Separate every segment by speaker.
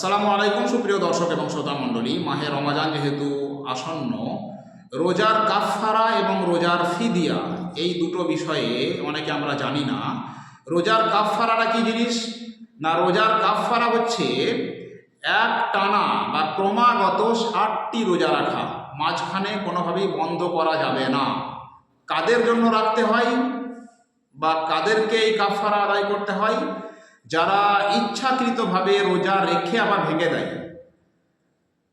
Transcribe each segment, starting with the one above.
Speaker 1: আসসালামু আলাইকুম, সুপ্রিয় দর্শক এবং শ্রোতা মণ্ডলী। মাহে রমাজান যেহেতু আসন্ন, রোজার কাফফারা এবং রোজার ফিদিয়া, এই দুটো বিষয়ে অনেকে আমরা জানি না। রোজার কাফফারাটা কি জিনিস? না, রোজার কাফফারা হচ্ছে এক টানা বা ক্রমাগত ষাটটি রোজা রাখা। মাঝখানে কোনোভাবেই বন্ধ করা যাবে না। কাদের জন্য রাখতে হয়? বা কাদেরকে এই কাফারা আদায় করতে হয়? যারা ইচ্ছাকৃতভাবে রোজা রেখে আবার ভেঙে দেয়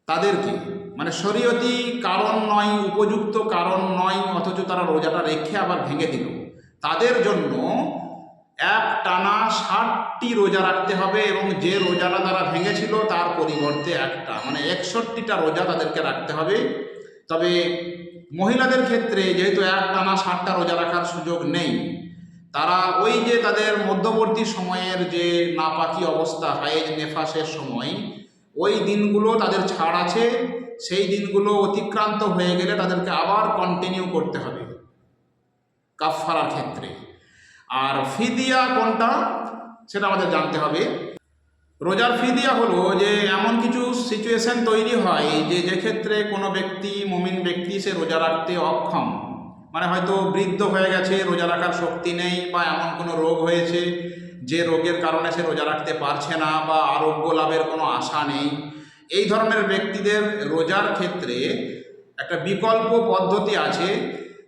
Speaker 1: তাদেরকে মানে শরীয়তি কারণ নয়, উপযুক্ত কারণ নয়, অথচ তারা রোজাটা রেখে আবার ভেঙে দিল। তাদের জন্য এক টানা ষাটটি রোজা রাখতে হবে এবং যে রোজাটা তারা ভেঙেছিল তার পরিবর্তে একটা মানে একষট্টিটা রোজা তাদেরকে রাখতে হবে। তবে মহিলাদের ক্ষেত্রে যেহেতু এক টানা ষাটটা রোজা রাখার সুযোগ নেই তারা ওই যে তাদের মধ্যবর্তী সময়ের যে নাপাকি অবস্থা, হায়েজ নেফাসের সময়, ওই দিনগুলো তাদের ছাড় আছে। সেই দিনগুলো অতিক্রান্ত হয়ে গেলে তাদেরকে আবার কন্টিনিউ করতে হবে। কাফফারার ক্ষেত্রে। আর ফিদিয়া কোনটা, সেটা আমাদের জানতে হবে। রোজার ফিদিয়া হলো যে এমন কিছু সিচুয়েশন তৈরি হয় যে যে ক্ষেত্রে কোনো ব্যক্তি, মুমিন ব্যক্তি সে রোজা রাখতে অক্ষম। মানে হয়তো বৃদ্ধ হয়ে গেছে, রোজা রাখার শক্তি নেই বা এমন কোনো রোগ হয়েছে যে রোগের কারণে সে রোজা রাখতে পারছে না বা আরোগ্য লাভের কোনো আশা নেই। এই ধরনের ব্যক্তিদের রোজার ক্ষেত্রে একটা বিকল্প পদ্ধতি আছে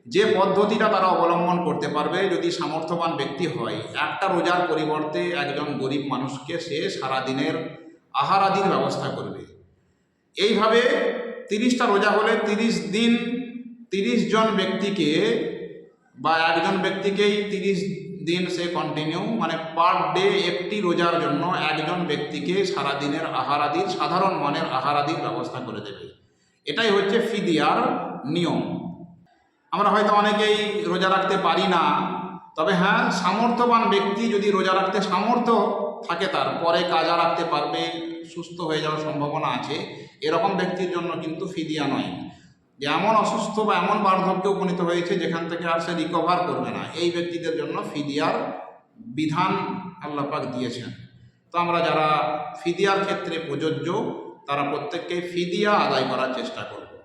Speaker 1: যে পদ্ধতিটা তারা অবলম্বন করতে পারবে যদি সামর্থ্যবান ব্যক্তি হয়। একটা রোজার পরিবর্তে একজন গরিব মানুষকে সে সারাদিনের আহারাদির ব্যবস্থা করবে। এইভাবে তিরিশটা রোজা হলে তিরিশ দিন তিরিশ জন ব্যক্তিকে বা একজন ব্যক্তিকেই তিরিশ দিন সে কন্টিনিউ মানে পার ডে একটি রোজার জন্য একজন ব্যক্তিকে সারাদিনের আহারাদির, সাধারণ মানের আহারাদির ব্যবস্থা করে দেবে। এটাই হচ্ছে ফিদিয়ার নিয়ম। আমরা হয়তো অনেকেই রোজা রাখতে পারি না, তবে হ্যাঁ সামর্থ্যবান ব্যক্তি যদি রোজা রাখতে সামর্থ্য থাকে তার, পরে কাজা রাখতে পারবে, সুস্থ হয়ে যাওয়ার সম্ভাবনা আছে, এরকম ব্যক্তির জন্য কিন্তু ফিদিয়া নয়। যে এমন অসুস্থ বা এমন বার্ধক্যে উপনীত হয়েছে যেখান থেকে আর সে রিকভার করবে না। এই ব্যক্তিদের জন্য ফিদিয়ার বিধান আল্লাপাক দিয়েছেন। তো আমরা যারা ফিদিয়ার ক্ষেত্রে প্রযোজ্য, তারা প্রত্যেককে ফিদিয়া আদায় করার চেষ্টা করব।